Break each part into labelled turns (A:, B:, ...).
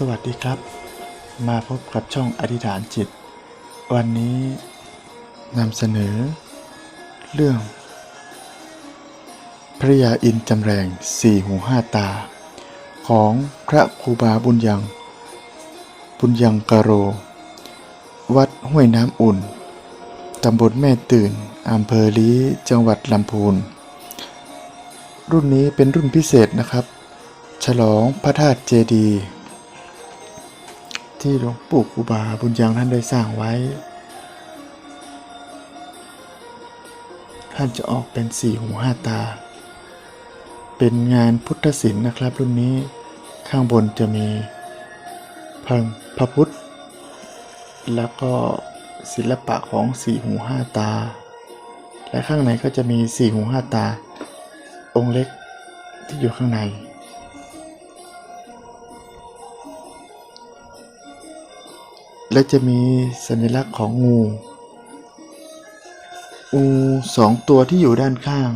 A: สวัสดีครับ มาพบกับช่องอธิษฐานจิต วันนี้นำเสนอ เรื่อง พระยาอินจำแรงสี่หูห้าตา ของพระครูบาบุญยัง บุญยังกะโร วัดห้วยน้ำอุ่นตำบลแม่ตื่นอำเภอลี้จังหวัดลำพูน รุ่นนี้เป็นรุ่นพิเศษนะครับ ฉลองพระธาตุเจดีย์ ที่หลวงปู่ครูบาบุญยังท่านได้สร้างไว้ ท่านจะออกเป็นสี่หูห้าตา เป็นงานพุทธศิลป์นะครับรุ่นนี้ข้างบนจะมีพระพระพุทธ แล้วก็ศิลปะของสี่หูห้าตา และข้างในก็จะมีสี่หูห้าตา องค์เล็กที่อยู่ข้างใน และจะมีสัญลักษณ์ของงูงูสองตัวที่อยู่ด้านข้าง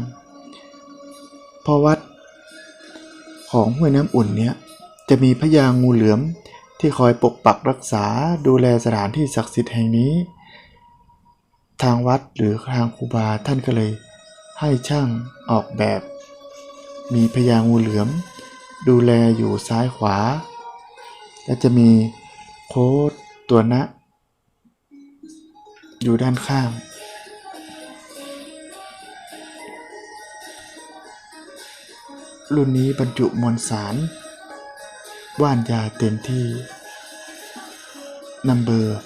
A: เพราะวัดของห้วยน้ำอุ่นเนี้ยจะมีพญางูเหลือมที่คอยปกปักรักษาดูแลสถานที่ศักดิ์สิทธิ์แห่งนี้ ทางวัดหรือทางครูบาท่านก็เลย ให้ช่างออกแบบ มีพญางูเหลือม ดูแลอยู่ซ้ายขวา และจะมีโค้ด ตัวนะอยู่ด้านข้าง รุ่นนี้บรรจุมวลสาร ว่านยาเต็มที่นัมเบอร์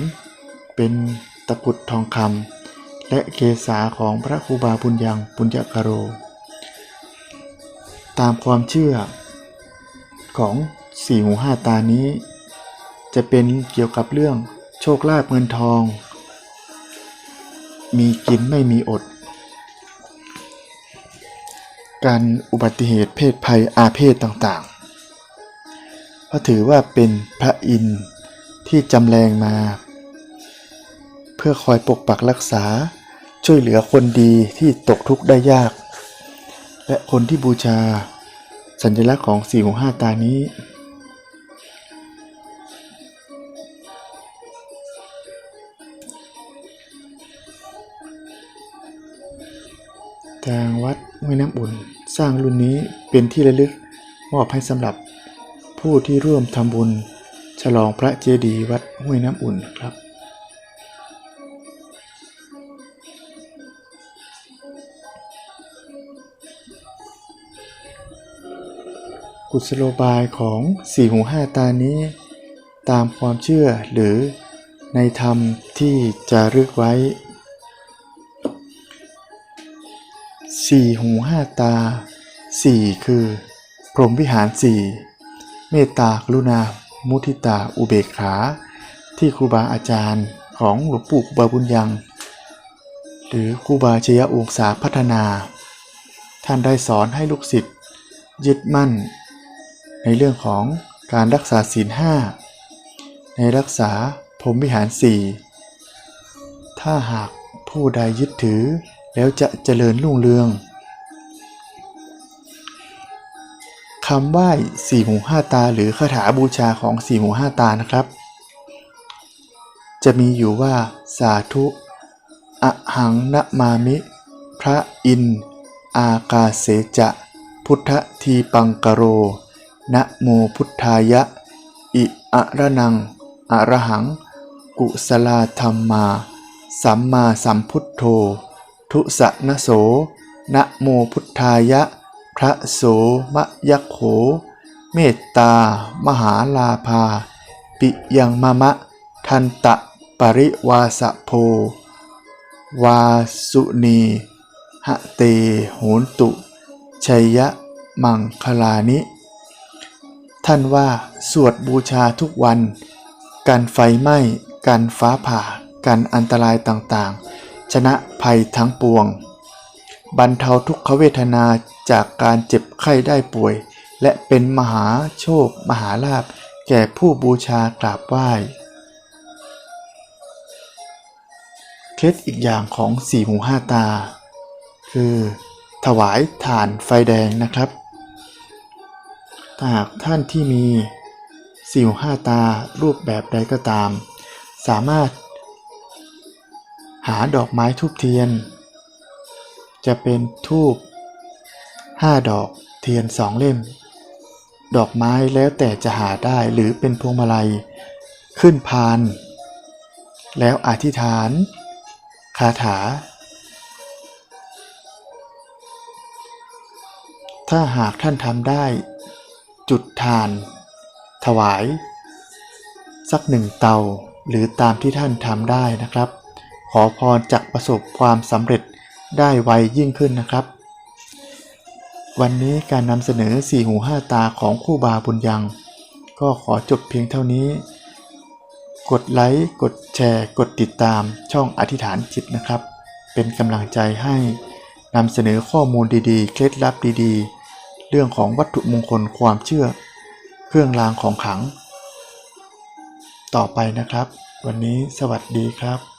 A: 13 เป็นตะกุดทองคำและเกษาของพระครูบาบุญยังปุญญกโร ตามความเชื่อของสี่หูห้าตานี้ จะเป็นเกี่ยวกับเรื่องโชคลาภเงินทอง มีกินไม่มีอด การอุบัติเหตุเพศภัยอาเพศต่างๆเพราะถือว่าเป็นพระอินทร์ที่จำแรงมา เพื่อคอยปกปักรักษาช่วยเหลือคนดีที่ตกทุกข์ได้ยาก และคนที่บูชา สัญลักษณ์ของสี่หูห้าตานี้ ทางวัดห้วยน้ำอุ่น สร้างรุ่นนี้เป็นที่ระลึกมอบให้สำหรับผู้ที่ร่วมทำบุญ ฉลองพระเจดีย์วัดห้วยน้ำอุ่นครับกุศโลบายของสี่หูห้าตานี้ ตามความเชื่อหรือในธรรมที่จะรึกไว้ สี่หูห้าตาสี่คือ พรหมวิหารสี่เมตตากรุณา มุทิตาอุเบกขา ที่ครูบาอาจารย์ของหลวงปู่ครูบาบุญยัง หรือครูบาชยองศาพัฒนา ท่านได้สอนให้ลูกศิษย์ยึดมั่น ในเรื่องของการรักษาศีลห้าในรักษาพรหมวิหารสี่ถ้าหากผู้ใดยึดถือ แล้วจะเจริญรุ่งเรืองคำไหว้สี่หูห้าตาหรือคาถาบูชาของสี่หูห้าตานะครับ จะมีอยู่ว่าสาธุอะหังนะมามิ พระอิน อากาเสจะ พุทธทีปังกโร นะโมพุทธายะ อิอะระนังอะระหัง กุสลาธรรมมา สัมมาสัมพุทโธ ทุสะนะโส นะโมพุทธายะ พระโสมะยักโข เมตตา มหาลาภา ปิยังมะมะ ทันตะปริวาสะโพ วาสุนีหะเตโหนตุ ชัยยะมังคลานิ ท่านว่าสวดบูชาทุกวันกันไฟไหม้กันฟ้าผ่ากันอันตรายต่างๆ ชนะภัยทั้งปวง บรรเทาทุกขเวทนาจากการเจ็บไข้ได้ป่วย และเป็นมหาโชค มหาลาภแก่ผู้บูชากราบไหว้เคล็ดอีกอย่างของสี่หูห้าตา คือ ถวายถ่านไฟแดงนะครับถ้าหากท่านที่มีสี่หูห้าตารูปแบบใดก็ตาม สามารถ หาดอกไม้ทูบเทียน จะเป็นทูบห้าดอกเทียนสองเล่ม ดอกไม้แล้วแต่จะหาได้หรือเป็นพวงมาลัย ขึ้นพาน แล้วอธิษฐาน คาถา ถ้าหากท่านทำได้ จุดทาน ถวาย สักหนึ่งเตาหรือตามที่ท่านทำได้นะครับ ขอพรจะประสบความสำเร็จได้ไวยิ่งขึ้นนะครับ วันนี้การนำเสนอสี่หูห้าตาของคู่บาบุญยัง ก็ขอจบเพียงเท่านี้ กดไลค์กดแชร์ กดติดตามช่องอธิษฐานจิตนะครับ เป็นกำลังใจให้นำเสนอข้อมูลดีๆ เคล็ดลับดีๆ เรื่องของวัตถุมงคลความเชื่อ เครื่องรางของขลัง ต่อไปนะครับ วันนี้สวัสดีครับ